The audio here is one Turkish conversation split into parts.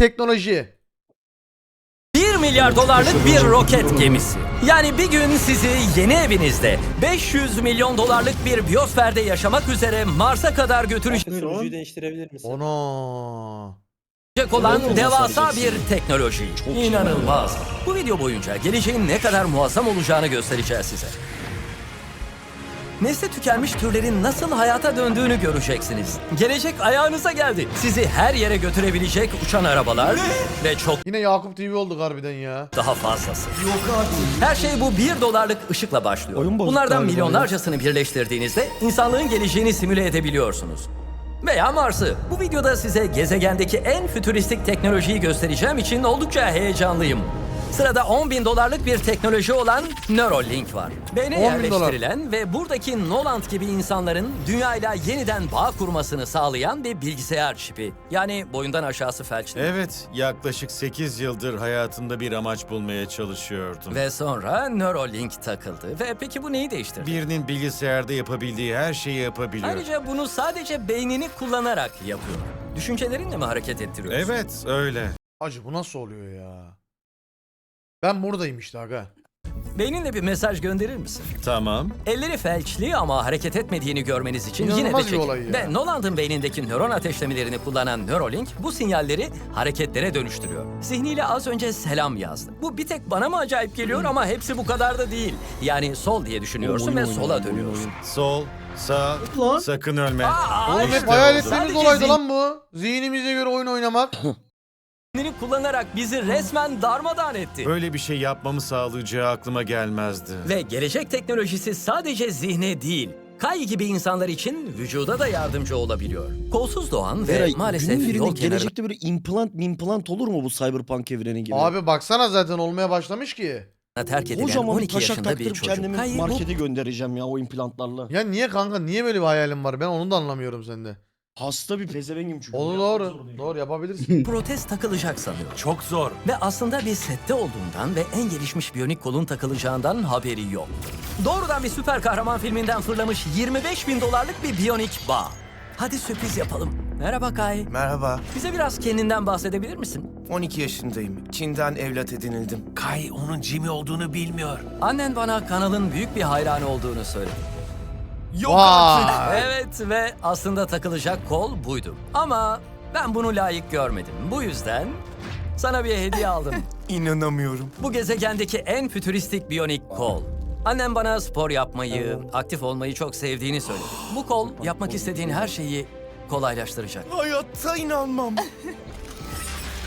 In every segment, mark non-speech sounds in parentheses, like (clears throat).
teknoloji. 1 milyar dolarlık bir roket gemisi. Yani bir gün sizi yeni evinizde 500 milyon dolarlık bir biyosferde yaşamak üzere Mars'a kadar götürecek Sunucuyu değiştirebilir misin? Ono. olan devasa bir teknoloji. İnanılmaz. Bu video boyunca geleceğin ne kadar muazzam olacağını göstereceğiz size. Nesli tükenmiş türlerin nasıl hayata döndüğünü göreceksiniz. Gelecek ayağınıza geldi. Sizi her yere götürebilecek uçan arabalar ve çok Yine Yakup TV olduk harbiden ya. daha fazlası. Her şey bu 1 dolarlık ışıkla başlıyor. Oyun bozuk Bunlardan galiba milyonlarcasını birleştirdiğinizde insanlığın geleceğini simüle edebiliyorsunuz. Veya Mars'ı. Bu videoda size gezegendeki en fütüristik teknolojiyi göstereceğim için oldukça heyecanlıyım. Sırada 10 bin dolarlık bir teknoloji olan Neuralink var. Beyne 10 bin dolar. yerleştirilen ve buradaki Noland gibi insanların dünyayla yeniden bağ kurmasını sağlayan bir bilgisayar çipi. Yani boyundan aşağısı felçli. Evet, yaklaşık 8 yıldır hayatımda bir amaç bulmaya çalışıyordum. Ve sonra Neuralink takıldı. Ve peki bu neyi değiştirdi? Birinin bilgisayarda yapabildiği her şeyi yapabiliyor. Ayrıca bunu sadece beynini kullanarak yapıyor. Düşüncelerinle mi hareket ettiriyorsun? Evet, öyle. Acı bu nasıl oluyor ya? Ben buradayım işte aga. Beyninle bir mesaj gönderir misin? Tamam. Elleri felçli ama hareket etmediğini görmeniz için yine de İnanılmaz bir olay ya. Ve Noland'ın beynindeki nöron ateşlemelerini kullanan Neuralink bu sinyalleri hareketlere dönüştürüyor. Zihniyle az önce selam yazdı. Bu bir tek bana mı acayip geliyor ama hepsi bu kadar da değil. Yani sol diye düşünüyorsun Oyun ve sola oyun dönüyorsun. Sol, sağ, Lan. sakın ölme. Aa, Oğlum işte hep hayal oldu. ettiğimiz Sadece olaydı zihin- lan bu. Zihnimize göre oyun oynamak. (laughs) Zihnini kullanarak bizi resmen darmadağın etti. Böyle bir şey yapmamı sağlayacağı aklıma gelmezdi. Ve gelecek teknolojisi sadece zihne değil, Kay gibi insanlar için vücuda da yardımcı olabiliyor. Kolsuz doğan ve Veray, maalesef günün birinde yol kenarı gelecekte böyle implant implant olur mu bu cyberpunk evreni gibi? Abi baksana zaten olmaya başlamış ki. terk edilen Kocaman bir 12 taşak yaşında bir taktırıp çocuk. kendimi Kay bu markete göndereceğim ya o implantlarla. Ya niye kanka niye böyle bir hayalim var ben onu da anlamıyorum sende. Hasta bir pezevengim çünkü. Onu doğru. Doğru yapabilirsin. (laughs) protez takılacak sanıyor. Çok zor. Ve aslında bir sette olduğundan ve en gelişmiş biyonik kolun takılacağından haberi yok. Doğrudan bir süper kahraman filminden fırlamış 25 bin dolarlık bir biyonik bağ. Hadi sürpriz yapalım. Merhaba Kay. Merhaba, Bize biraz kendinden bahsedebilir misin? 12 yaşındayım. Çin'den evlat edinildim. Kay onun Jimmy olduğunu bilmiyor. Annen bana kanalın büyük bir hayranı olduğunu söyledi. Vay. Evet ve aslında takılacak kol buydu. Ama ben bunu layık görmedim. Bu yüzden sana bir hediye aldım. (laughs) İnanamıyorum. Bu gezegendeki en fütüristik biyonik kol. Annem bana spor yapmayı, aktif olmayı çok sevdiğini söyledi. Bu kol yapmak istediğin her şeyi kolaylaştıracak. Hayatta inanmam.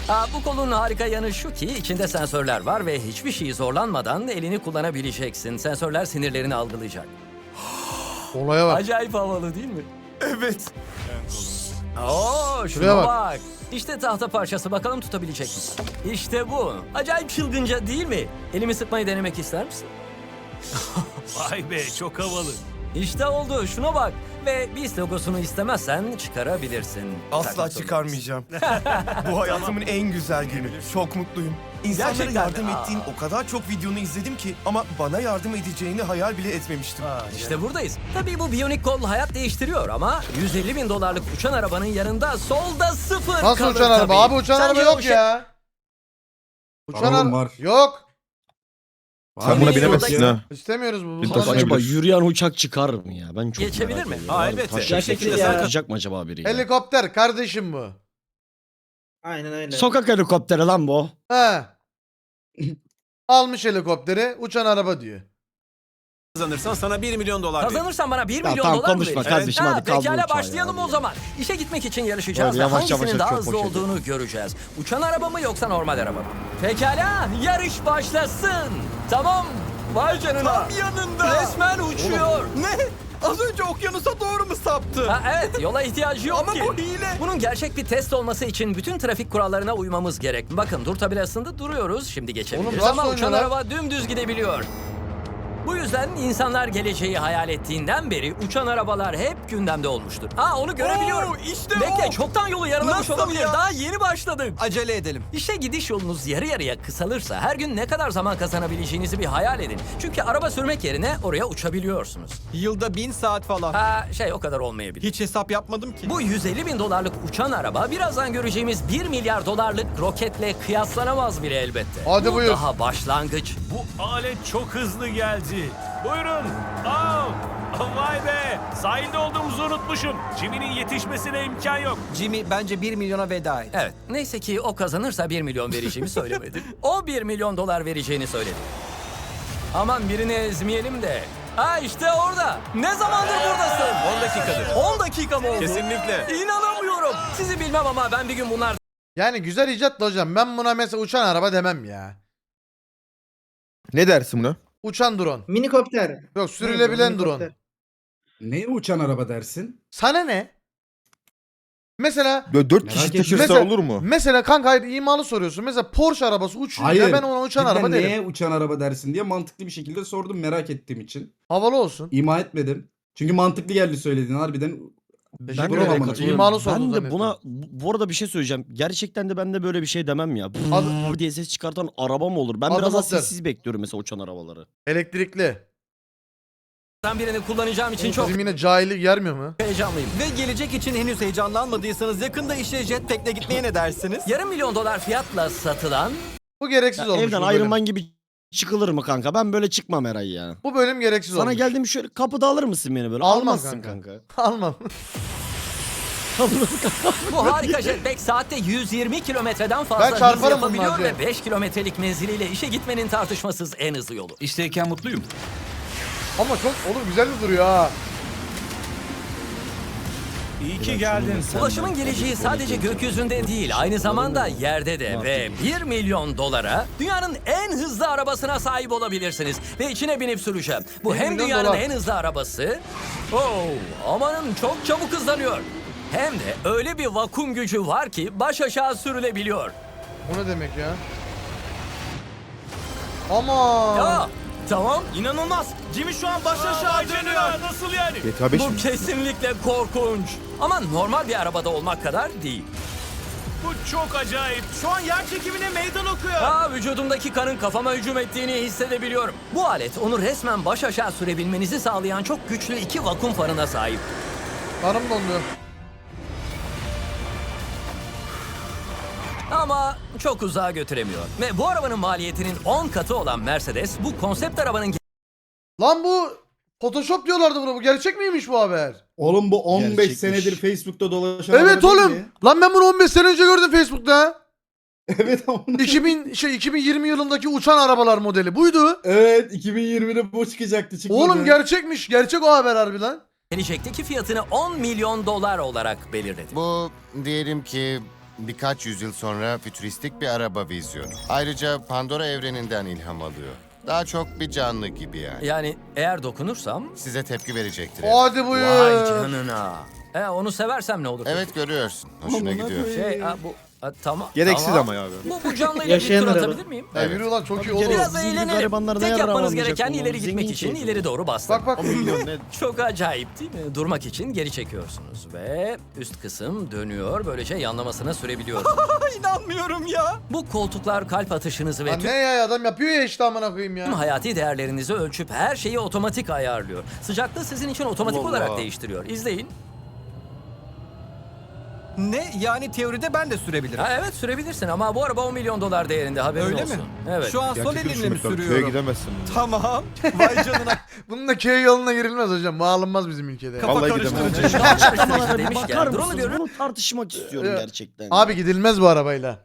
Aa, bu kolun harika yanı şu ki içinde sensörler var ve hiçbir şeyi zorlanmadan elini kullanabileceksin. Sensörler sinirlerini algılayacak. Olaya bak. Acayip havalı değil mi? evet. Oo, şuna Şuraya bak. bak. İşte tahta parçası bakalım tutabilecek misin? İşte bu. Acayip çılgınca değil mi? Elimi sıkmayı denemek ister misin? (laughs) Vay be, çok havalı. İşte oldu. Şuna bak. Ve BIS logosunu istemezsen çıkarabilirsin. Asla Takmak çıkarmayacağım. (laughs) Bu hayatımın en güzel günü. Çok mutluyum. İnsanlara Gerçekten mi? yardım Aa. ettiğin o kadar çok videonu izledim ki ama bana yardım edeceğini hayal bile etmemiştim. İşte buradayız. Tabii bu biyonik kol hayat değiştiriyor ama 150 bin dolarlık uçan arabanın yanında solda sıfır Nasıl kalır uçan araba? tabii. Abi uçan Sence araba o yok şey- ya. Uçan Oğlum araba var. yok. Sen buna binemezsin ha. İstemiyoruz bu. Bu Acaba yürüyen uçak çıkar mı ya? Ben çok Geçebilir merak mi? ediyorum. Aa, Abi, elbette. taş Gerçekten şekilde ya. Mı acaba biri ya? Helikopter kardeşim bu. Aynen öyle. Sokak helikopteri lan bu. He. Almış helikopteri uçan araba diyor. Kazanırsan sana 1 milyon dolar veririm. Kazanırsan bana 1 Ya milyon tamam, dolar mı konuşma vereceksin? kardeşim, Ha, hadi kaldır Pekala uçağı başlayalım ya. o zaman. İşe gitmek için yarışacağız Hadi ve yavaş hangisinin yavaş daha çok hızlı boş olduğunu göreceğiz. Uçan araba mı yoksa normal araba mı? Pekala yarış başlasın. Tamam. Vay canına. Tam yanında. Resmen uçuyor. Ne? Az önce okyanusa doğru mu saptı? Ha, evet yola ihtiyacı yok Ama ki. bu hile. Bunun gerçek bir test olması için bütün trafik kurallarına uymamız gerek. Bakın dur tabelasında duruyoruz. Şimdi geçebiliriz nasıl ama uçan oynuyorlar? araba dümdüz gidebiliyor. Bu yüzden insanlar geleceği hayal ettiğinden beri uçan arabalar hep gündemde olmuştur. Ha onu görebiliyorum. işte Bekle o. çoktan yolu yarılamış Nasıl olabilir. ya? Daha yeni başladık. Acele edelim. İşte gidiş yolunuz yarı yarıya kısalırsa her gün ne kadar zaman kazanabileceğinizi bir hayal edin. Çünkü araba sürmek yerine oraya uçabiliyorsunuz. Yılda bin saat falan. Ha şey o kadar olmayabilir. Hiç hesap yapmadım ki. Bu 150 bin dolarlık uçan araba birazdan göreceğimiz 1 milyar dolarlık roketle kıyaslanamaz bile elbette. Hadi Bu buyur. daha başlangıç. Bu alet çok hızlı geldi. Buyurun. Aa, vay be. Sahilde olduğumuzu unutmuşum. Jimmy'nin yetişmesine imkan yok. Jimmy bence 1 milyona veda et. Evet neyse ki o kazanırsa 1 milyon vereceğimi söylemedi. o 1 milyon dolar vereceğini söyledi. Aman birini ezmeyelim de. Ha işte orada. Ne zamandır buradasın? 10 dakikadır. 10 dakika mı oldu? Kesinlikle. İnanamıyorum. Sizi bilmem ama ben bir gün bunlar Yani güzel icat da hocam. Ben buna mesela uçan araba demem ya. Ne dersin buna? Uçan drone. Minikopter. Yok sürülebilen o, drone. minikopter? Neye uçan araba dersin? Sana ne? Mesela Böyle dört Merak kişi ettim. taşırsa Mesela- olur mu? mesela kanka hayır imalı soruyorsun. Mesela Porsche arabası uçuyor Hayır. ya ben ona uçan araba neye derim. uçan araba dersin diye mantıklı bir şekilde sordum merak ettiğim için. Havalı olsun. İma etmedim. Çünkü mantıklı geldi söylediğin harbiden. Teşekkür Bravo ederim. amına Katılıyorum. koyayım. İmalı sordun Ben de zannettim. buna bu arada bir şey söyleyeceğim. Gerçekten de ben de böyle bir şey demem ya. Adı- diye ses çıkartan araba mı olur? Ben Adım biraz daha atar. sessiz bekliyorum mesela uçan arabaları. Elektrikli. birini kullanacağım için çok Bizim yine cahillik yermiyor mu? heyecanlıyım. Ve gelecek için henüz heyecanlanmadıysanız yakında işe jetpack'le gitmeye ne dersiniz? Yarım milyon dolar fiyatla satılan Bu gereksiz Ya olmuş evden bu Iron bölüm. Man gibi çıkılır mı kanka? Ben böyle çıkmam Eray ya. Bu bölüm gereksiz Sana olmuş. geldim şöyle kapıda alır mısın beni böyle? Almam Almazsın kanka. kanka. Almam. (laughs) bu harika jetpack saatte 120 kilometreden fazla Ben hız çarparım yapabiliyor ve 5 kilometrelik menziliyle işe gitmenin tartışmasız en hızlı yolu. İşteyken mutluyum. Ama çok oğlum güzel de duruyor ha. İyi ki geldin. Ulaşımın geleceği sadece gökyüzünde değil, aynı zamanda yerde de ve 1 milyon dolara dünyanın en hızlı arabasına sahip olabilirsiniz. Ve içine binip süreceğim. Bu hem milyon dünyanın dolar. en hızlı arabası, oh, amanın çok çabuk hızlanıyor. Hem de öyle bir vakum gücü var ki baş aşağı sürülebiliyor. O ne demek ya? Ama Ya tamam İnanılmaz. Jimmy şu an baş aşağı dönüyor. Nasıl yani? GTA 5 bu mi? kesinlikle korkunç. Ama normal bir arabada olmak kadar değil. Bu çok acayip. Şu an yer çekimine meydan okuyor. Aa, vücudumdaki kanın kafama hücum ettiğini hissedebiliyorum. Bu alet onu resmen baş aşağı sürebilmenizi sağlayan çok güçlü iki vakum farına sahip. kanım dondu. Ama çok uzağa götüremiyor. Ve bu arabanın maliyetinin 10 katı olan Mercedes bu konsept arabanın Lan bu Photoshop diyorlardı buna. Bu gerçek miymiş bu haber? Oğlum bu 15 Gerçekmiş. senedir Facebook'ta dolaşan Evet değil oğlum. mi? Lan ben bunu 15 sene önce gördüm Facebook'ta. (laughs) evet ama. 2000 şey 2020 yılındaki uçan arabalar modeli buydu. Evet 2020'de bu çıkacaktı çıkmadı. Oğlum gerçekmiş. Gerçek o haber harbi lan. gelecekteki fiyatını 10 milyon dolar olarak belirledi. Bu diyelim ki birkaç yüzyıl sonra fütüristik bir araba vizyonu. Ayrıca Pandora evreninden ilham alıyor. Daha çok bir canlı gibi yani. Yani eğer dokunursam... Size tepki verecektir. Hadi buyur. Vay canına. E, onu seversem ne olur? Evet görüyorsun. Hoşuna gidiyor. Şey, ha, bu... ha, tamam. Gereksiz tamam. ama ya abi. Bu, bu canlıyla bir Yaşayan tur araba. atabilir miyim? Ya Evet. yürü lan çok iyi gerek- Biraz Bizim gibi eğlenelim. Tek ne yapmanız gereken oğlum? ileri gitmek için keyfi. ileri doğru bastım. Bak bak. (clears throat) O milyon ne? Çok acayip değil mi? Durmak için geri çekiyorsunuz ve üst kısım dönüyor. Böylece yanlamasına sürebiliyorsunuz. (laughs) İnanmıyorum ya. Bu koltuklar kalp atışınızı ve Lan tüm ne ya adam yapıyor ya işte amına koyayım ya. hayati değerlerinizi ölçüp her şeyi otomatik ayarlıyor. Sıcaklığı sizin için otomatik Allah olarak Allah. değiştiriyor. İzleyin. Ne? Yani teoride ben de sürebilirim. Ha, evet sürebilirsin ama bu araba 10 milyon dolar değerinde haberin Öyle olsun. mi? Evet. Şu an sol Gerçekten elimle mi lazım. Köye sürüyorum? gidemezsin. Tamam. (laughs) Vay canına. Bunun da köy yoluna girilmez hocam. Bağlanmaz bizim ülkede. Kafa Vallahi karıştırıcı. Arabalara bir Demişken, bakar mısınız? görün. Bunu tartışmak istiyorum Ee, gerçekten. Abi gidilmez bu arabayla.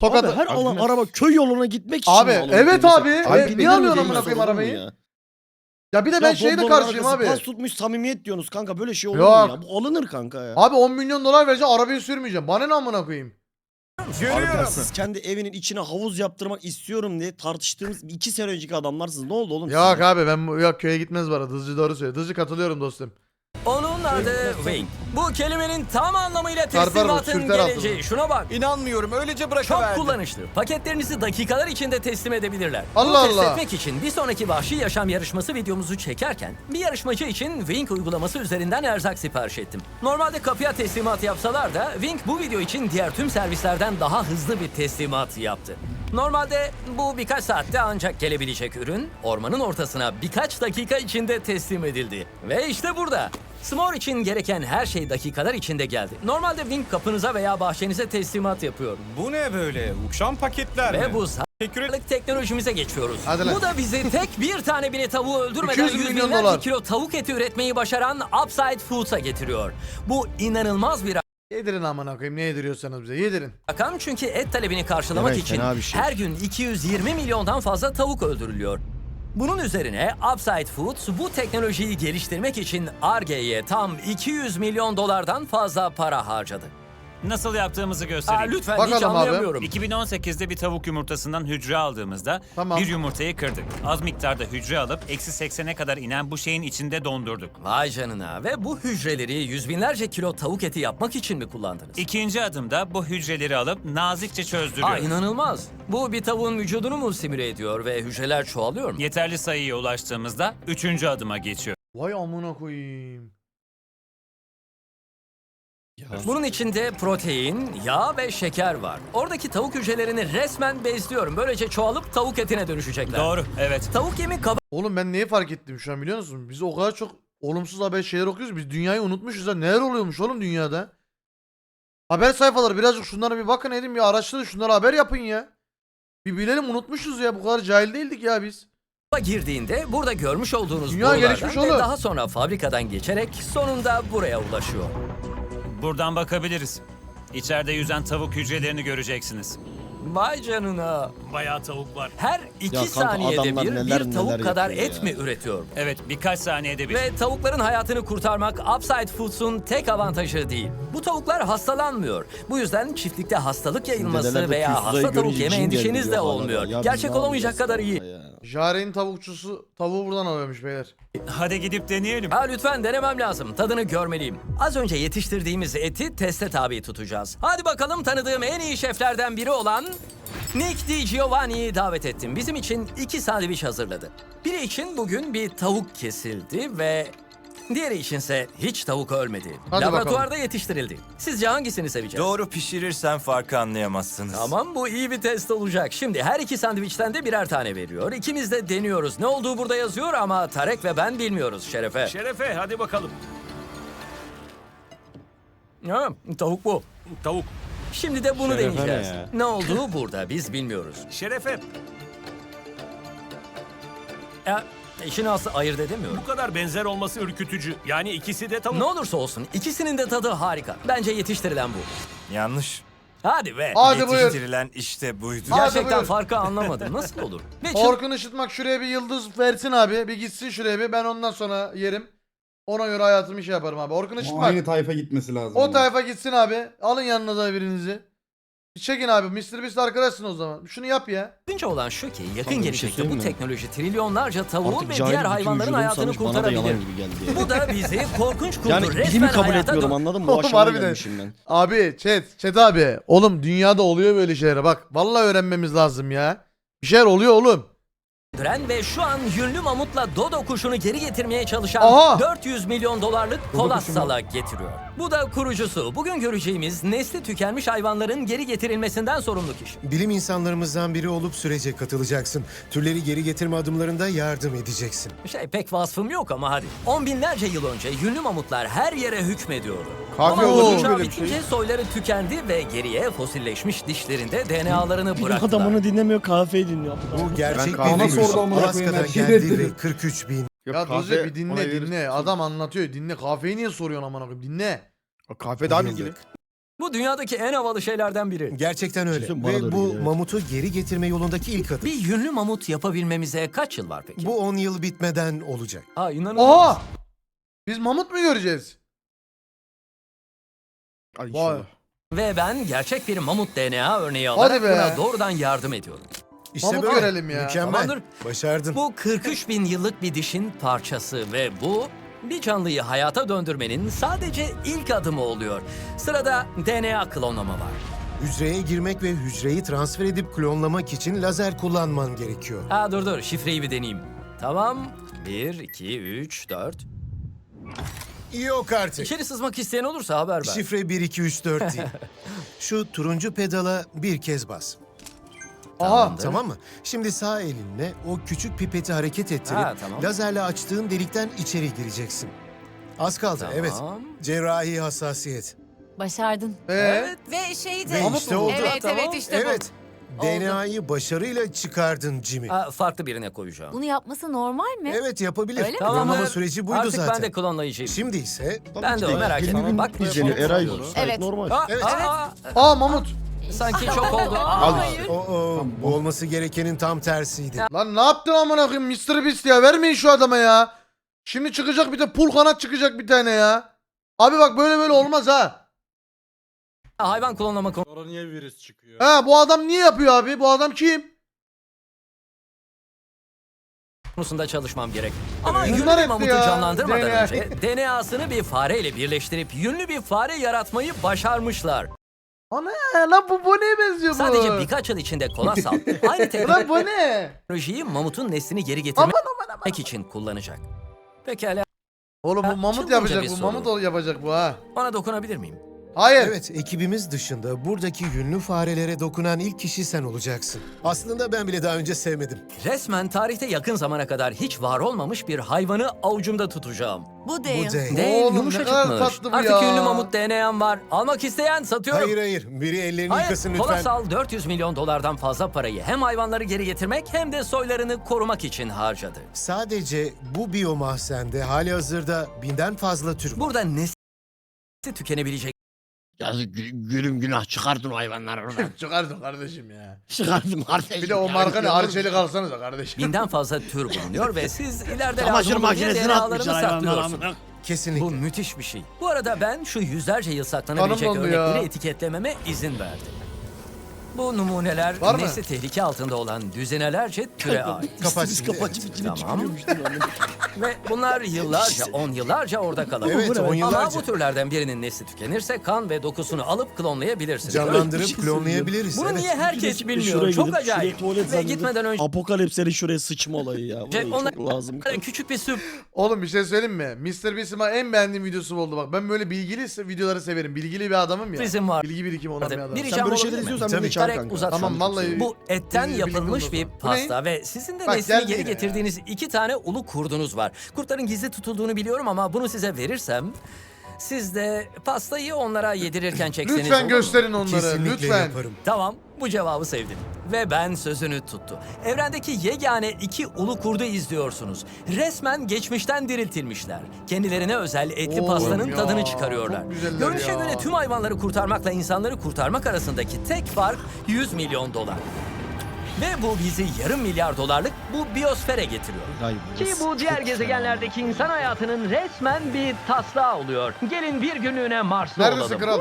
Tokat. Abi her alan araba köy yoluna gitmek için Abi, evet abi. Abi E, niye mi alıyorsun amına koyayım Olur mu arabayı? ya? Ya bir de ben Ya şeye de karşıyım arkası abi. Pas tutmuş samimiyet diyorsunuz kanka böyle şey olur Yok. mu ya? Bu alınır kanka ya. Abi 10 milyon dolar vereceğim arabayı sürmeyeceğim. Bana ne amına koyayım? Harbiden siz kendi evinin içine havuz yaptırmak istiyorum diye tartıştığımız iki sene önceki adamlarsınız. Ne oldu oğlum Yok size? abi ben bu- yok köye gitmez bu arada. Dızcı doğru söylüyor. Dızcı katılıyorum dostum. Onun adı Wing. Bu kelimenin tam anlamıyla Çarpar mı? teslimatın Sürter geleceği. Şuna bak. İnanmıyorum öylece Çok bırakıverdi. kullanışlı. Paketlerinizi dakikalar içinde teslim edebilirler. Allah Bunu test Allah. etmek için bir sonraki vahşi yaşam yarışması videomuzu çekerken bir yarışmacı için Wing uygulaması üzerinden erzak sipariş ettim. Normalde kapıya teslimat yapsalar da Wing bu video için diğer tüm servislerden daha hızlı bir teslimat yaptı. Normalde bu birkaç saatte ancak gelebilecek ürün ormanın ortasına birkaç dakika içinde teslim edildi. Ve işte burada. S'more için gereken her şey dakikalar içinde geldi. Normalde Wing kapınıza veya bahçenize teslimat yapıyor. Bu ne böyle? Uçan paketler Ve bu Teşekkür sağlık teknolojimize geçiyoruz. Hadi lan. Bu da bizi tek bir tane bile tavuğu öldürmeden 200 yüz milyon binlerce dolar. kilo tavuk eti üretmeyi başaran Upside Foods'a getiriyor. Bu inanılmaz bir Yedirin amına koyayım ne yediriyorsanız bize yedirin. rakam çünkü et talebini karşılamak Evet, için fena bir şey. her gün 220 milyondan fazla tavuk öldürülüyor. Bunun üzerine Upside Foods bu teknolojiyi geliştirmek için Ar-Ge'ye tam 200 milyon dolardan fazla para harcadı. Nasıl yaptığımızı Aa, göstereyim. lütfen hiç Bakalım abi. anlayamıyorum. 2018'de bir tavuk yumurtasından hücre aldığımızda Tamam. bir yumurtayı kırdık. Az miktarda hücre alıp eksi 80'e kadar inen bu şeyin içinde dondurduk. Vay canına ve bu hücreleri yüz binlerce kilo tavuk eti yapmak için mi kullandınız? İkinci adımda bu hücreleri alıp nazikçe Aa çözdürüyoruz. inanılmaz. Bu bir tavuğun vücudunu mu simüle ediyor ve hücreler çoğalıyor mu? Yeterli sayıya ulaştığımızda üçüncü adıma geçiyor. Vay amına koyayım. Bunun içinde protein, yağ ve şeker var. Oradaki tavuk hücrelerini resmen besliyorum. Böylece çoğalıp tavuk etine dönüşecekler. Doğru, evet. Tavuk yemi kaba Oğlum ben neyi fark ettim şu an biliyor musun? Biz o kadar çok olumsuz haber şeyler okuyoruz. Biz dünyayı unutmuşuz ha. Neler oluyormuş oğlum dünyada? Haber sayfaları birazcık şunlara bir bakın edin bir araştırın şunlara haber yapın ya. Bir bilelim unutmuşuz ya bu kadar cahil değildik ya biz. girdiğinde burada görmüş olduğunuz Dünya borulardan gelişmiş ve oğlum. daha sonra fabrikadan geçerek sonunda buraya ulaşıyor. Buradan bakabiliriz. İçeride yüzen tavuk hücrelerini göreceksiniz. Vay canına. Bayağı tavuk var. Her iki kanka, saniyede adamlar bir neler bir tavuk kadar yapıyor et ya. mi üretiyor? Evet, birkaç saniyede bir. Ve tavukların hayatını kurtarmak Upside Foods'un tek avantajı değil. Bu tavuklar hastalanmıyor. Bu yüzden çiftlikte hastalık yayılması veya hasta tavuk yeme cin endişeniz de hala. olmuyor. Ya biz Gerçek ne yapacağız kadar iyi. ya? Jare'nin tavukçusu tavuğu buradan alıyormuş beyler. Hadi gidip deneyelim. Ha lütfen denemem lazım. Tadını görmeliyim. Az önce yetiştirdiğimiz eti teste tabi tutacağız. Hadi bakalım tanıdığım en iyi şeflerden biri olan Nick Di Giovanni'yi davet ettim. Bizim için iki sandviç hazırladı. Biri için bugün bir tavuk kesildi ve diğeri içinse hiç tavuk ölmedi. Hadi Laboratuvarda bakalım. yetiştirildi. Sizce hangisini seveceğiz? Doğru pişirirsen farkı anlayamazsınız. Tamam bu iyi bir test olacak. Şimdi her iki sandviçten de birer tane veriyor. İkimiz de deniyoruz. Ne olduğu burada yazıyor ama Tarek ve ben bilmiyoruz Şerefe. Şerefe, hadi bakalım. Ha, tavuk bu. Tavuk. Şimdi de bunu Şerefe ne deneyeceğiz. ya? Ne olduğu burada biz bilmiyoruz. Şerefe, Ya, işini aslı ayırt edemiyorum. bu kadar benzer olması ürkütücü. Yani ikisi de tavuk. Ne olursa olsun ikisinin de tadı harika. Bence yetiştirilen bu. Yanlış. Hadi be. Hadi buyur. Yetiştirilen işte buydu. Hadi Gerçekten buyur. farkı anlamadım. Nasıl olur? (laughs) Ve çıl- Orkun Işıtmak şuraya bir yıldız versin abi. Bir gitsin şuraya bir. Ben ondan sonra yerim. Ona göre hayatımı şey yaparım abi. Orkun O Işıtmak. aynı tayfa gitmesi lazım. O ama. tayfa gitsin abi. Alın yanınıza birinizi. Bir çekin abi. Mr. Beast arkadaşsın o zaman. Şunu yap ya. İlginç olan şu ki yakın Kanka bir şey gelecekte bu söyleyeyim mi? teknoloji trilyonlarca tavuğun Artık ve cahil diğer bütün hayvanların vücudum hayatını sanmış, bana da yalan kurtarabilir. gibi geldi ya. Bu da bizi korkunç kurdu. Yani Resmen bilimi kabul hayata etmiyorum anladın mı? (laughs) Bu aşamaya harbiden. gelmişim ben. Abi chat. Chat abi. Oğlum dünyada oluyor böyle şeyler. Bak vallahi öğrenmemiz lazım ya. Bir şeyler oluyor oğlum. Döndüren ve şu an yünlü mamutla Dodo kuşunu geri getirmeye çalışan Aha! 400 milyon dolarlık Kolasal'a getiriyor. Bu da kurucusu. Bugün göreceğimiz nesli tükenmiş hayvanların geri getirilmesinden sorumlu kişi. Bilim insanlarımızdan biri olup sürece katılacaksın. Türleri geri getirme adımlarında yardım edeceksin. Şey pek vasfım yok ama hadi. On binlerce yıl önce yünlü mamutlar her yere hükmediyordu. Kahve ama olur mu çağ böyle bir bitince şey? soyları tükendi ve geriye fosilleşmiş dişlerinde DNA'larını bıraktılar. adamını dinlemiyor kahveyi dinliyor. Bu gerçek kahve bir virüs. Sordu amına koyayım, Alaska'dan her şeyi geldi reddediyor. ve 43 bin. Ya kahve Doze bir ona dinle verirsin. dinle. Adam anlatıyor. Dinle. Kahveyi niye soruyorsun amına koyayım? Dinle. Kahve daha bilgili. Bu dünyadaki en havalı şeylerden biri. Gerçekten öyle. Kesin bana Ve doğru bu geliyor, evet. mamutu geri getirme yolundaki ilk adım. Bir yünlü mamut yapabilmemize kaç yıl var peki? Bu 10 yıl bitmeden olacak. Aa inanılmaz. Oha! Biz mamut mu göreceğiz? Ay Vay. inşallah. Ve ben gerçek bir mamut DNA örneği Hadi alarak be. buna doğrudan yardım ediyorum. İşte böyle. görelim ya. Mükemmel. Tamamdır. Başardın. Bu 43 bin yıllık bir dişin parçası ve bu bir canlıyı hayata döndürmenin sadece ilk adımı oluyor. Sırada DNA klonlama var. Hücreye girmek ve hücreyi transfer edip klonlamak için lazer kullanman gerekiyor. Ha dur dur şifreyi bir deneyeyim. Tamam. 1, 2, 3, 4. Yok artık. İçeri sızmak isteyen olursa haber ver. Şifre 1 2 3 4 değil. (laughs) Şu turuncu pedala bir kez bas. Aha. Tamamdır. Tamam mı? Şimdi sağ elinle o küçük pipeti hareket ettirip Ha, tamam. lazerle açtığın delikten içeri gireceksin. Az kaldı Tamam. evet. Cerrahi hassasiyet. Başardın. Ee, Ve şeydi. Ve işte oldu. Evet Tamam. evet işte Evet. DNA'yı başarıyla çıkardın Jimmy. Ha, farklı birine koyacağım. bu. Bunu yapması normal mi? Evet yapabilir. Öyle mi? Klonlama Tamamdır. süreci buydu Artık zaten. ben de klonlayıcıyım. Şimdi ise Ben de o merak etme. Bak İzleniyor Eray. Evet. Normal. Aa, Evet. aa, aa Mamut. Sanki çok oldu. Aa, Al Hayır. o, o, bu olması gerekenin tam tersiydi. Lan ne yaptın amına koyayım Mr. Beast ya vermeyin şu adama ya. Şimdi çıkacak bir de pul kanat çıkacak bir tane ya. Abi bak böyle böyle olmaz ha. hayvan klonlama niye virüs çıkıyor? Ha bu adam niye yapıyor abi? Bu adam kim? konusunda çalışmam gerek. Ama Bunlar yünlü bir hep mamutu ya, canlandırmadan DNA. önce DNA'sını bir fareyle birleştirip yünlü bir fare yaratmayı başarmışlar. Ana lan bu neye benziyor bu? Sadece birkaç yıl içinde Kolosal (laughs) aynı Lan bu ne? teknolojiyi mamutun neslini geri getirmek Aman aman aman. için kullanacak. Pekala Oğlum bu mamut çılgınca yapacak bir bu. soru. Mamut ol- yapacak bu ha. bana dokunabilir miyim? Hayır. Evet, ekibimiz dışında buradaki yünlü farelere dokunan ilk kişi sen olacaksın. Aslında ben bile daha önce sevmedim. Resmen tarihte yakın zamana kadar hiç var olmamış bir hayvanı avucumda tutacağım. Bu Bu değil. değil. Değil Oğlum, ne yumuşacıkmış. tatlı bu Artık ya. ünlü mamut DNA'm var. Almak isteyen satıyorum. Hayır hayır, biri ellerini Hayır, yıkasın lütfen. Kolosal 400 milyon dolardan fazla parayı hem hayvanları geri getirmek hem de soylarını korumak için harcadı. Sadece bu biyomahzende hali hazırda binden fazla tür var. Burada nesli tükenebilecek Yazık gülüm günah çıkardın o hayvanları oradan. (laughs) Çıkardın kardeşim ya. çıkardım kardeşim. Bir de o marka ne? Arçelik alsanıza kardeşim. binden fazla tür bulunuyor ve siz (laughs) ileride Çamaşır lazım makinesine DNA'larını atmışlar hayvanlar saklıyorsunuz. amına. Kesinlikle. Bu müthiş bir şey. Bu arada ben şu yüzlerce yıl saklanabilecek ya. örnekleri etiketlememe izin verdim. Bu numuneler Var mı? nesli tehlike altında olan düzinelerce türe ait. Kapat Biz şimdi. Tamam. Ve bunlar yıllarca, on yıllarca orada kalır. Evet, on Ama yıllarca. bu türlerden birinin nesli tükenirse kan ve dokusunu alıp klonlayabilirsiniz. Canlandırıp klonlayabiliriz. Bunu evet. niye herkes Şuraya bilmiyor? Çok gidip şuraya acayip. tuvalet Ve zannedip gitmeden önce Apokalipslerin şuraya sıçma olayı ya. Vallahi çok lazım. küçük bir sürp Oğlum bir şey söyleyeyim mi? Mr. Beast'in en beğendiğim videosu oldu bak. Ben böyle bilgili se- videoları severim. Bilgili bir adamım ya. Bizim var. Bilgi birikimi olan bir adamım. Bir Sen böyle şeyler izliyorsan beni Giderek çağır kanka. uzat Tamam şunu. vallahi. Bu etten Bilgi birikimi yapılmış bir Bu pasta ve sizin de Bak, neslini geldi geri yine ya. getirdiğiniz iki tane ulu kurdunuz var. Kurtların gizli tutulduğunu biliyorum ama bunu size verirsem siz de pastayı onlara yedirirken çekseniz olur Lütfen mu? gösterin onları. Kesinlikle Lütfen. yaparım. Tamam, bu cevabı sevdim. Ve ben sözünü tuttu. Evrendeki yegane iki ulu kurdu izliyorsunuz. Resmen geçmişten diriltilmişler. Kendilerine özel etli Oğlum pastanın ya, tadını çıkarıyorlar. çok güzeller Görünüşe ya. göre tüm hayvanları kurtarmakla insanları kurtarmak arasındaki tek fark 100 milyon dolar. Ve bu bizi yarım milyar dolarlık bu biyosfere getiriyor. Ki bu diğer gezegenlerdeki insan hayatının resmen bir taslağı oluyor. Gelin bir günlüğüne Mars'ta Neredesin olalım. kral?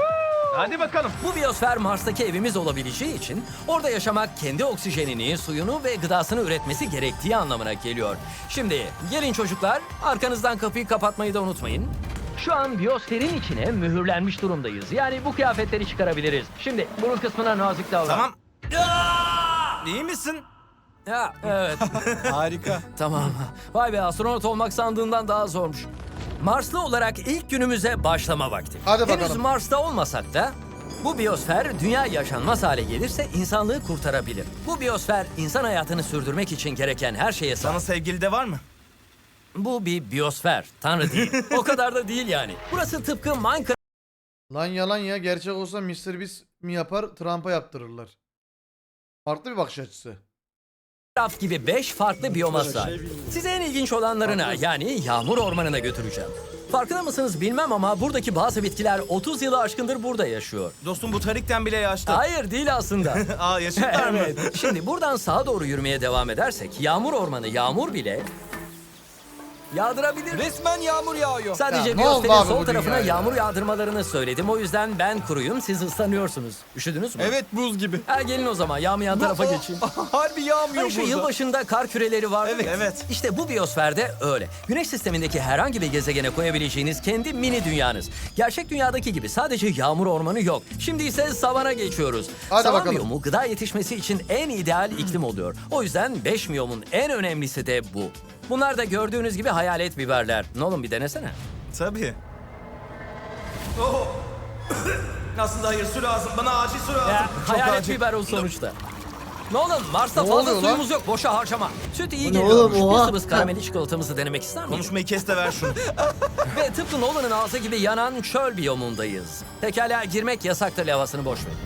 Hadi bakalım. Bu biyosfer Mars'taki evimiz olabileceği için orada yaşamak kendi oksijenini, suyunu ve gıdasını üretmesi gerektiği anlamına geliyor. Şimdi gelin çocuklar arkanızdan kapıyı kapatmayı da unutmayın. Şu an biyosferin içine mühürlenmiş durumdayız. Yani bu kıyafetleri çıkarabiliriz. Şimdi burun kısmına nazik davran. Tamam. İyi misin? Ya evet. (laughs) Harika. tamam. Vay be astronot olmak sandığından daha zormuş. Marslı olarak ilk günümüze başlama vakti. Hadi Henüz bakalım. Mars'ta olmasak da bu biyosfer dünya yaşanmaz hale gelirse insanlığı kurtarabilir. Bu biyosfer insan hayatını sürdürmek için gereken her şeye sahip. Sana sevgili de var mı? Bu bir biyosfer. Tanrı değil. o kadar da değil yani. Burası tıpkı Minecraft Lan yalan ya. Gerçek olsa Mr. Beast mi yapar? Trump'a yaptırırlar. Farklı bir bakış açısı. gibi 5 farklı biyoma sahip. Size en ilginç olanlarına yani yağmur ormanına götüreceğim. Farkında mısınız bilmem ama buradaki bazı bitkiler 30 yılı aşkındır burada yaşıyor. Dostum bu tarikten bile yaşlı. Hayır değil aslında. (laughs) Aa yaşıtlar mı? evet. Şimdi buradan sağa doğru yürümeye devam edersek yağmur ormanı yağmur bile yağdırabilir. Resmen yağmur yağıyor. Sadece Ya ne oldu biosferin abi sol bu tarafına dünyaya? yağmur yağdırmalarını söyledim. O yüzden ben kuruyum, siz ıslanıyorsunuz. Üşüdünüz mü? Evet buz gibi. Ha, gelin o zaman yağmayan tarafa geçeyim. (laughs) Harbi yağmıyor Hani şu burada. yılbaşında kar küreleri var. Evet, evet. İşte bu biyosferde öyle. Güneş sistemindeki herhangi bir gezegene koyabileceğiniz kendi mini dünyanız. Gerçek dünyadaki gibi sadece yağmur ormanı yok. Şimdi ise savana geçiyoruz. Hadi Savan bakalım. biyomu gıda yetişmesi için en ideal iklim oluyor. O yüzden 5 miyomun en önemlisi de bu. Bunlar da gördüğünüz gibi hayalet biberler. Ne oğlum bir denesene. Tabii. Oh. (coughs) Aslında hayır su lazım. Bana acil su lazım. Ya, hayalet biber o sonuçta. Ne oğlum Mars'ta Ne fazla oluyor lan? suyumuz yok. Boşa harcama. Süt iyi ne geliyormuş. oğlum, Bir oha. sıvız karamelli çikolatamızı denemek ister misin? Konuşmayı kes de ver şunu. (laughs) Ve tıpkı Nolan'ın ağzı gibi yanan çöl biyomundayız. Pekala girmek yasaktır lavasını boş verin.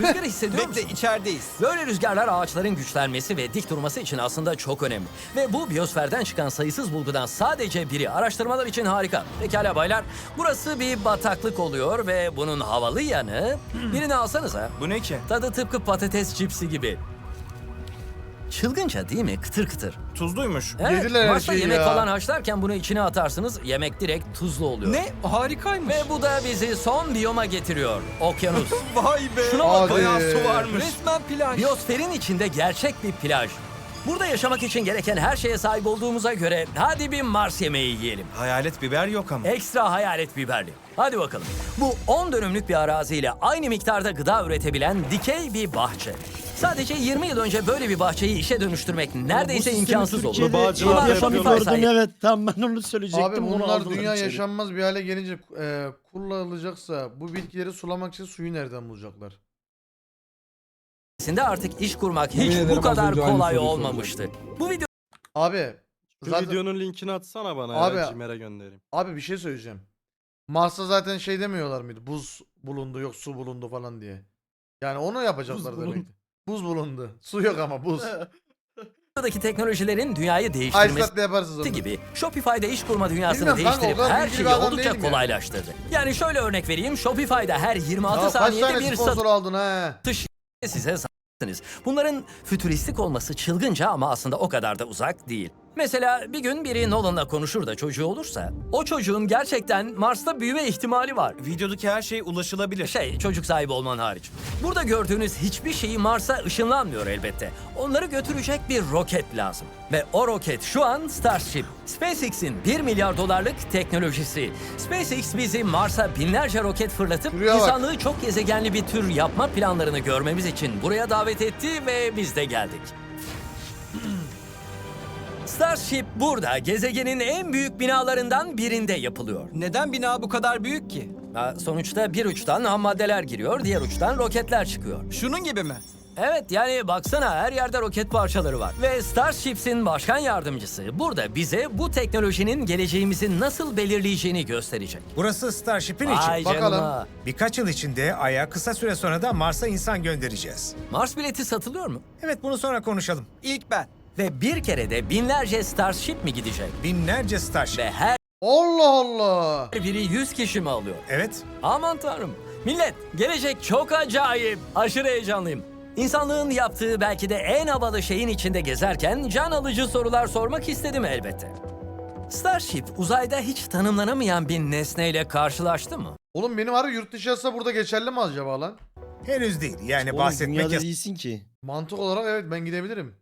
Rüzgarı hissediyor musun? Bekle içerideyiz. Böyle rüzgarlar ağaçların güçlenmesi ve dik durması için aslında çok önemli. Ve bu biyosferden çıkan sayısız bulgudan sadece biri araştırmalar için harika. Pekala baylar, burası bir bataklık oluyor ve bunun havalı yanı... Birini alsanıza. Bu ne ki? Tadı tıpkı patates cipsi gibi. Çılgınca değil mi? Kıtır kıtır. Tuzluymuş. Evet, Yediler her Mars'ta şeyi yemek ya. falan haşlarken bunu içine atarsınız. Yemek direkt tuzlu oluyor. Ne? Harikaymış. Ve bu da bizi son biyoma getiriyor. Okyanus. (laughs) Vay be. Şuna bak. Hadi. Bayağı su varmış. Resmen plaj. Biyosferin içinde gerçek bir plaj. Burada yaşamak için gereken her şeye sahip olduğumuza göre hadi bir Mars yemeği yiyelim. Hayalet biber yok ama. Ekstra hayalet biberli. Hadi bakalım. Bu 10 dönümlük bir araziyle aynı miktarda gıda üretebilen dikey bir bahçe. Sadece 20 yıl önce böyle bir bahçeyi işe dönüştürmek neredeyse imkansız oldu. Bunlar Shopify sayesinde evet tamam ben onu söyleyecektim. Abi onu bunlar aldılar dünya içeri. yaşanmaz bir hale gelince e, kullanılacaksa bu bitkileri sulamak için suyu nereden bulacaklar? artık iş kurmak hiç ederim bu az kadar önce aynı kolay soruyu olmamıştı. Bu video Abi zaten linkini atsana bana Abi- ya, Cimer'e göndereyim. abi bir şey söyleyeceğim. Mars'ta zaten şey demiyorlar mıydı? Buz bulundu yok su bulundu falan diye. Yani onu yapacaklar demek. bulundu. Buz bulundu. Su yok ama buz. videodaki teknolojilerin dünyayı değiştirmesi Iceberg'le yaparsınız onu. gibi Shopify'da iş kurma dünyasını Bilmiyorum kanka, değiştirip o kadar her bilgili şeyi bir adam oldukça değilim ya. kolaylaştırdı. Yani şöyle örnek vereyim. Shopify'da her 26 Ya kaç saniyede tane bir sponsor aldın ha? satış size satarsınız. Bunların fütüristik olması çılgınca ama aslında o kadar da uzak değil. Mesela bir gün biri Nolan'la konuşur da çocuğu olursa o çocuğun gerçekten Mars'ta büyüme ihtimali var. Videodaki her şey ulaşılabilir. Şey çocuk sahibi olman hariç. Burada gördüğünüz hiçbir şeyi Mars'a ışınlanmıyor elbette. Onları götürecek bir roket lazım. Ve o roket şu an Starship. SpaceX'in 1 milyar dolarlık teknolojisi. SpaceX bizi Mars'a binlerce roket fırlatıp Şuraya bak. insanlığı çok gezegenli bir tür yapma planlarını görmemiz için buraya davet etti ve biz de geldik. Starship burada gezegenin en büyük binalarından birinde yapılıyor. Neden bina bu kadar büyük ki? Ha, Sonuçta bir uçtan ham maddeler giriyor, diğer uçtan roketler çıkıyor. Şunun gibi mi? Evet yani baksana her yerde roket parçaları var. Ve Starships'in başkan yardımcısı burada bize bu teknolojinin geleceğimizi nasıl belirleyeceğini gösterecek. Burası Starship'in Vay için. Bakalım. canına. Birkaç yıl içinde Ay'a kısa süre sonra da Mars'a insan göndereceğiz. Mars bileti satılıyor mu? Evet bunu sonra konuşalım. İlk ben. Ve bir kere de binlerce Starship mi gidecek? Binlerce Starship. Ve her Allah Allah. biri 100 kişi mi alıyor? Evet. Aman tanrım. Millet gelecek çok acayip. Aşırı heyecanlıyım. İnsanlığın yaptığı belki de en havalı şeyin içinde gezerken can alıcı sorular sormak istedim elbette. Starship uzayda hiç tanımlanamayan bir nesneyle karşılaştı mı? Oğlum benim harbi yurt dışı yazsa burada geçerli mi acaba lan? Henüz değil. Yani Oğlum bahsetmek dünyada yasak. değilsin ki. Mantık olarak evet ben gidebilirim.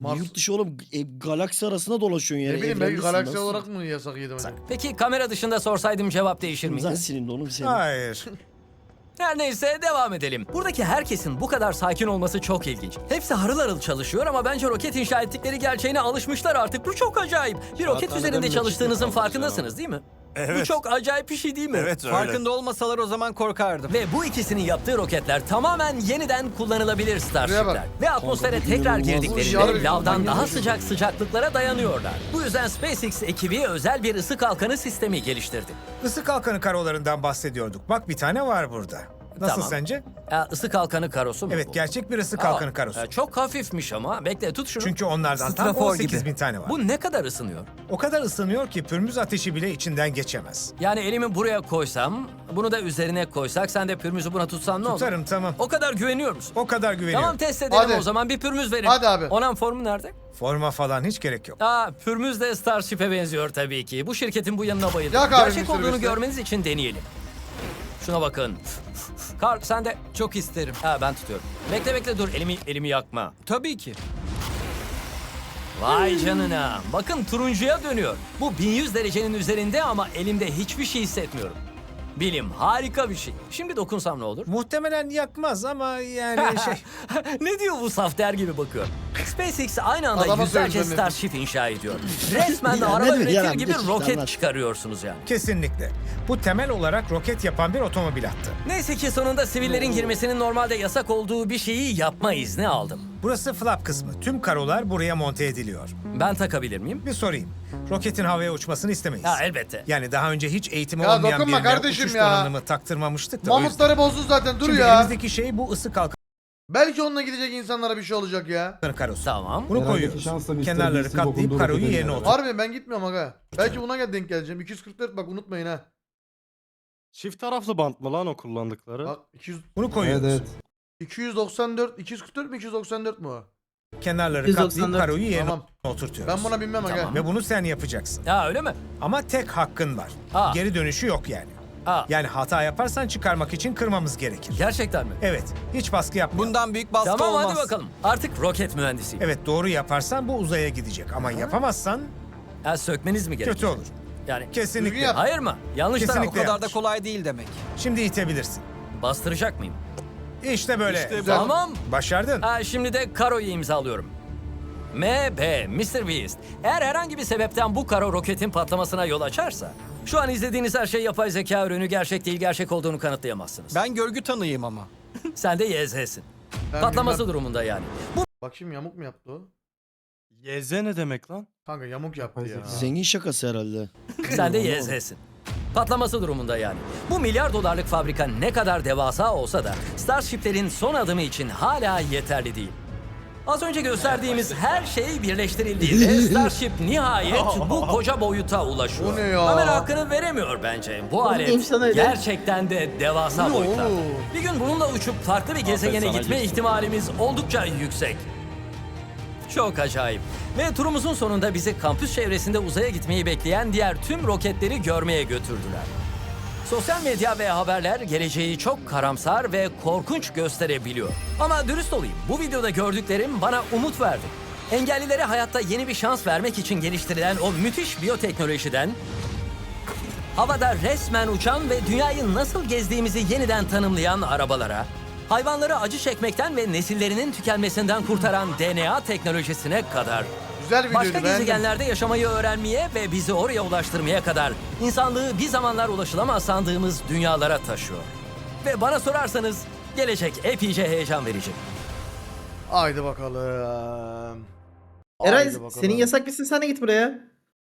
Mars, Yurt dışı oğlum e, galaksi arasında dolaşıyorsun yani. ne bileyim belki galaksi nasıl? olarak mı yasak yedim acaba? Peki kamera dışında sorsaydım cevap değişir miydi? Sen silindi oğlum senin. Hayır. (laughs) Her neyse devam edelim. Buradaki herkesin bu kadar sakin olması çok ilginç. Hepsi harıl harıl çalışıyor ama bence roket inşa ettikleri gerçeğine alışmışlar artık. Bu çok acayip. Bir roket üzerinde çalıştığınızın farkındasınız değil mi? Bu Evet. çok acayip bir şey değil mi? Evet öyle. Farkında olmasalar o zaman korkardım. Ve bu ikisinin yaptığı roketler tamamen yeniden kullanılabilir Starship'ler. bak. Ve atmosfere Kanka bu tekrar inanılmaz. Yarı girdiklerinde bir lavdan daha şey. sıcak sıcaklıklara dayanıyorlar. Bu yüzden SpaceX ekibi özel bir ısı kalkanı sistemi geliştirdi. Isı kalkanı karolarından bahsediyorduk. Bak bir tane var burada. Nasıl Tamam. sence? Ee, ısı kalkanı karosu mu Evet bu? gerçek bir ısı Aa, kalkanı karosu. e, çok hafifmiş ama. Bekle tut şunu. Çünkü onlardan tam Strafor 18 gibi. bin tane var. Bu ne kadar ısınıyor? O kadar ısınıyor ki pürmüz ateşi bile içinden geçemez. Yani elimi buraya koysam, bunu da üzerine koysak, sen de pürmüzü buna tutsan ne olur? Tutarım tamam. O kadar güveniyor musun? O kadar güveniyorum. Tamam test edelim Hadi. o zaman. Bir pürmüz verin. Hadi abi. Onun formu nerede? Forma falan hiç gerek yok. Aa, pürmüz de Starship'e benziyor tabii ki. Bu şirketin bu yanına bayıldım. Yak abi Gerçek Mr. olduğunu görmeniz için deneyelim. Şuna bakın. Karl sen de Çok isterim. Ha ben tutuyorum. Bekle bekle dur elimi elimi yakma. Tabii ki. Vay canına. Bakın turuncuya dönüyor. Bu 1100 derecenin üzerinde ama elimde hiçbir şey hissetmiyorum. Bilim harika bir şey. Şimdi dokunsam ne olur? Muhtemelen yakmaz ama yani (laughs) şey... ne diyor bu saf der gibi bakıyor. SpaceX aynı anda Adama yüzlerce. Starship inşa ediyor. (laughs) Resmen de Ya, araba ne diyor? üretir Yalan, gibi roket anlat. çıkarıyorsunuz yani. Kesinlikle. Bu temel olarak roket yapan bir otomobil attı. Neyse ki sonunda sivillerin girmesinin normalde yasak olduğu bir şeyi yapma izni aldım. Burası flap kısmı. Tüm karolar buraya monte ediliyor. Ben takabilir miyim? Bir sorayım. Roketin havaya uçmasını istemeyiz. Ha elbette. Yani daha önce hiç eğitimi Ya olmayan dokunma birine kardeşim uçuş ya. donanımı taktırmamıştık da o yüzden. Mamutları bozdu zaten dur Şimdi ya. elimizdeki şey bu ısı kalkanı Belki onunla gidecek insanlara bir şey olacak ya. karosu. Tamam. Bunu Herhalde koyuyoruz. şansla Mr. Kenarları Beast'in katlayıp dokunduğu karoyu rokete yerine oturtuyoruz. Harbi ben gitmiyorum aga. Belki buna gel denk geleceğim. 244 bak unutmayın ha. Çift taraflı bant mı lan o kullandıkları? Bak 200 Bunu Evet koyuyoruz. evet. 294 244 mi 294 mu? o? Kenarları katlayıp karoyu yerine Tamam. oturtuyoruz. Ben buna binmem aga. Tamam. Ve bunu sen yapacaksın. Ha öyle mi? Ama tek hakkın var. Aa. Geri dönüşü yok yani. Ha Yani hata yaparsan çıkarmak için kırmamız gerekir. gerçekten mi? Evet, hiç baskı yapma. Bundan büyük baskı Tamam olmaz. hadi bakalım. Artık roket mühendisiyim. Evet, doğru yaparsan bu uzaya gidecek ama yapamazsan Ha sökmeniz mi gerekiyor? kötü olur. Yani Düzgün Kesinlikle. yap. hayır mı? Yanlış taraf. O Kesinlikle. kadar da kolay değil demek. Şimdi itebilirsin. Bastıracak mıyım? İşte böyle. İşte bu. Tamam. Başardın. Ha, şimdi de karoyu imzalıyorum. MB, Mr. Beast. Eğer herhangi bir sebepten bu karo roketin patlamasına yol açarsa... Şu an izlediğiniz her şey yapay zeka ürünü gerçek değil gerçek olduğunu kanıtlayamazsınız. Ben görgü tanıyım ama. (laughs) Sen de YZ'sin. Ben Patlaması bilmem. durumunda yani. Bu Bak şimdi yamuk mu yaptı o? YZ ne demek lan? Kanka yamuk yaptı ya. Zengin şakası herhalde. sen de YZ'sin. Patlaması durumunda yani. Bu milyar dolarlık fabrika ne kadar devasa olsa da Starship'lerin son adımı için hala yeterli değil. Az önce gösterdiğimiz her şey birleştirildiğinde (laughs) Starship nihayet bu koca boyuta ulaşıyor. Bu ne ya? Kamera hakkını veremiyor bence. Bu alet gerçekten de devasa boyutlarda. oğlum? Bir gün bununla uçup farklı bir gezegene sana gitme geçtim. ihtimalimiz oldukça yüksek. Çok acayip. Ve turumuzun sonunda bizi kampüs çevresinde uzaya gitmeyi bekleyen diğer tüm roketleri görmeye götürdüler. Sosyal medya ve haberler geleceği çok karamsar ve korkunç gösterebiliyor. Ama dürüst olayım, bu videoda gördüklerim bana umut verdi. Engellilere hayatta yeni bir şans vermek için geliştirilen o müthiş biyoteknolojiden havada resmen uçan ve dünyayı nasıl gezdiğimizi yeniden tanımlayan arabalara, hayvanları acı çekmekten ve nesillerinin tükenmesinden kurtaran DNA teknolojisine kadar Güzel videoydu Başka beğendim. gezegenlerde yaşamayı öğrenmeye ve bizi oraya ulaştırmaya kadar insanlığı bir zamanlar ulaşılamaz sandığımız dünyalara taşıyor. Ve bana sorarsanız gelecek epeyce heyecan verici. Haydi bakalım. Eray bakalım. senin yasak bitsin sen de git buraya.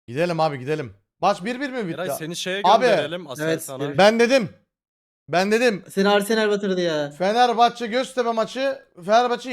Gidelim abi gidelim. Baş bir bir mi bitti? Eray seni şeye Abi, gönderelim. Asel evet, sana. Ben dedim. Ben dedim. Seni Arsenal batırdı ya. Fenerbahçe Göztepe maçı Fenerbahçe